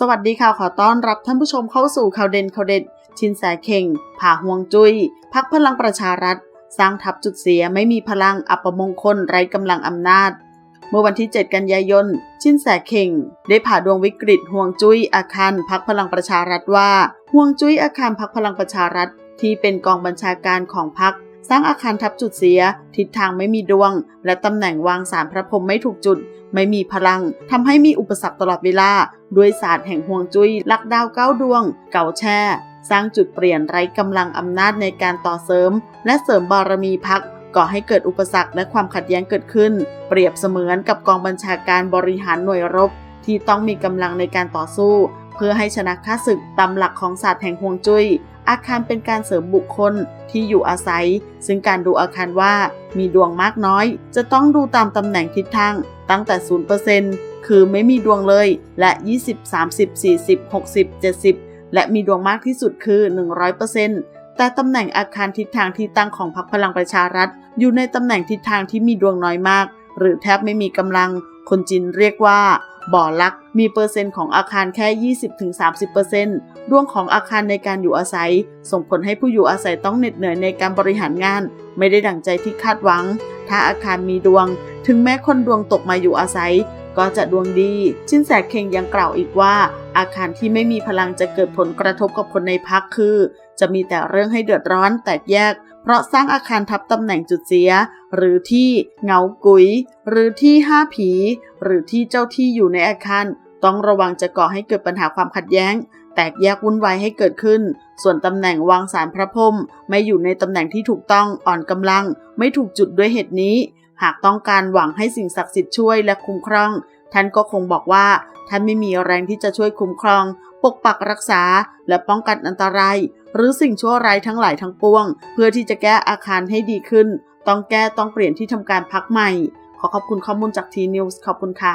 สวัสดีค่ะ ขอต้อนรับท่านผู้ชมเข้าสู่ข่าวเด่นข่าวเด็ด ชินแสเข่ง ผ่าห่วงจุย้ยพักพลังประชารัฐ สร้างทับจุดเสียไม่มีพลังอัปมงคลไร้กำลังอำนาจ เมื่อวันที่ 7 กันยายน ชินแสเข่ง ได้ผ่าดวงวิกฤตห่วงจุ้ยอาคารพักพลังประชารัฐว่าห่วงจุ้ยอาคารพักพลังประชารัฐ ที่เป็นกองบัญชาการของพัก สร้างอาคารทับจุดเสีย ทิศทางไม่มีดวง และตำแหน่งวางสารพระพรหมไม่ถูกจุด ไม่มีพลังทำให้มีอุปสรรคตลอดเวลา ด้วยศาสตร์แห่งห่วงจุ้ยลักดาวเก้าดวง เก่าแช่ สร้างจุดเปลี่ยนไร้กำลังอำนาจในการต่อเสริม และเสริมบารมีพักก่อให้เกิดอุปสรรคและความขัดแย้งเกิดขึ้น เปรียบเสมือนกับกองบัญชาการบริหารหน่วยรบ ที่ต้องมีกำลังในการต่อสู้ เพื่อให้ชนะข้าศึกตามหลักของศาสตร์แห่งห่วงจุ้ย อาคารเป็นการเสริมบุคคลที่อยู่อาศัย ซึ่งการดูอาคารว่ามีดวงมากน้อย จะต้องดูตามตำแหน่งทิศทางตั้งแต่ 0%คือไม่มีดวงเลย และ 20 30 40 60 70 และมีดวงมากที่สุดคือ 100%แต่ตำแหน่งอาคารทิศทางที่ตั้งของพรรคพลังประชารัฐ อยู่ในตำแหน่งทิศทางที่มีดวงน้อยมาก หรือแทบไม่มีกำลัง คนจีนเรียกว่า บ่อลักมีเปอร์เซ็นต์ของอาคารแค่ 20-30%ดวงของอาคารในการอยู่อาศัย ส่งผลให้ผู้อยู่อาศัยต้องเหน็ดเหนื่อยในการบริหารงาน ไม่ได้ดั่งใจที่คาดหวัง ถ้าอาคารมีดวง ถึงแม้คนดวงตกมาอยู่อาศัย ก็จะดวงดี ชินแสเคงยังกล่าวอีกว่า อาคารที่ไม่มีพลังจะเกิดผลกระทบกับคนในพักคือ จะมีแต่เรื่องให้เดือดร้อนแตกแยก เพราะสร้างอาคารทับตำแหน่งจุดเสีย หรือที่เงากุยหรือที่ห้าผี หรือที่เจ้าที่อยู่ในอาคาร ต้องระวังจะก่อให้เกิดปัญหาความขัดแย้ง แตกแยกวุ่นวายให้เกิดขึ้น ส่วนตำแหน่งวางสารพระพรมไม่อยู่ในตำแหน่งที่ถูกต้องอ่อนกำลัง ไม่ถูกจุดด้วยเหตุนี้ หากต้องการหวังให้สิ่งศักดิ์สิทธิ์ช่วยและคุ้มครอง ท่านก็คงบอกว่าท่านไม่มีแรงที่จะช่วยคุ้มครอง ปกปักรักษา และป้องกันอันตราย หรือสิ่งชั่วร้ายทั้งหลายทั้งปวง เพื่อที่จะแก้อาคารให้ดีขึ้น ต้องแก้ต้องเปลี่ยนที่ทำการพักใหม่ ขอขอบคุณข้อมูลจากทีนิวส์ขอบคุณค่ะ